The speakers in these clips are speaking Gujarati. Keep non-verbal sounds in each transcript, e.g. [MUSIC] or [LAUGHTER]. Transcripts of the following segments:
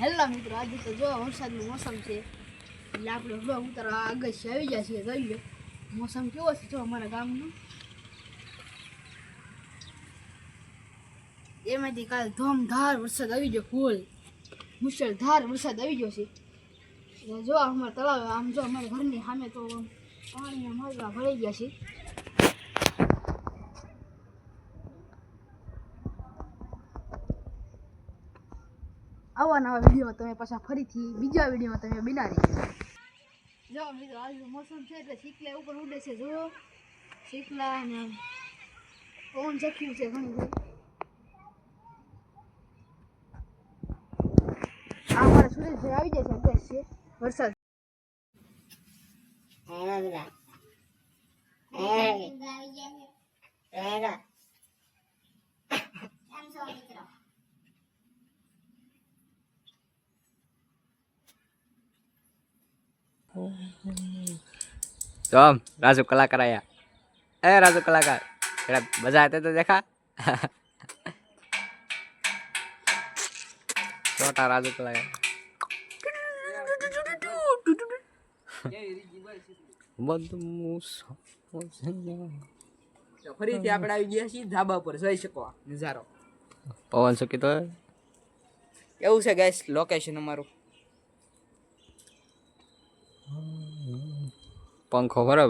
હેલો મિત્રો, આજે તો જો વરસાદનું મોસમ છે. એટલે આપણે હવે ઉતારા આગળ આવી ગયા છીએ, જોઈ મોસમ કેવો છે, જો અમારા ગામનું. એમાંથી કાલ ધોમધાર વરસાદ આવી ગયો, ફૂલ. મુશળધાર વરસાદ આવી ગયો છે. જો અમારા તળાવ, આમ જો અમારા ઘરની સામે તો પાણીના માલવા ભરાઈ ગયા છે. આવા નવા વીડિયો તમે પાછા ફરીથી બીજા વિડીયોમાં તમે બનાવી જો મિત્રો આજનું મોસમ છે એટલે શીકલા ઉપર ઉડે છે જો શીકલા અને પવન ચક્યું છે ઘણી બધી. આ અમારા સુરેશભાઈ આવી જાય છે વરસાદ. तो हम राजू कलाकार आया ए राजू कलाकार तेरा मजा आते तो देखा [LAUGHS] छोटा राजू कलाकार બધું તો ફરીથી આપણે આવી ગયા છીએ ધાબા પર જોઈ શકો આ નજારો પવન શું કીધો કેવું છે ગાઈસ લોકેશન અમારું પંખો ખરો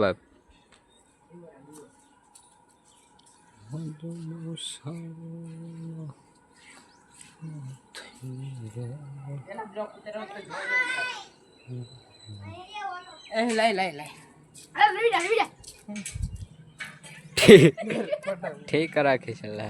રવિડા ઠીક રાખી છે લે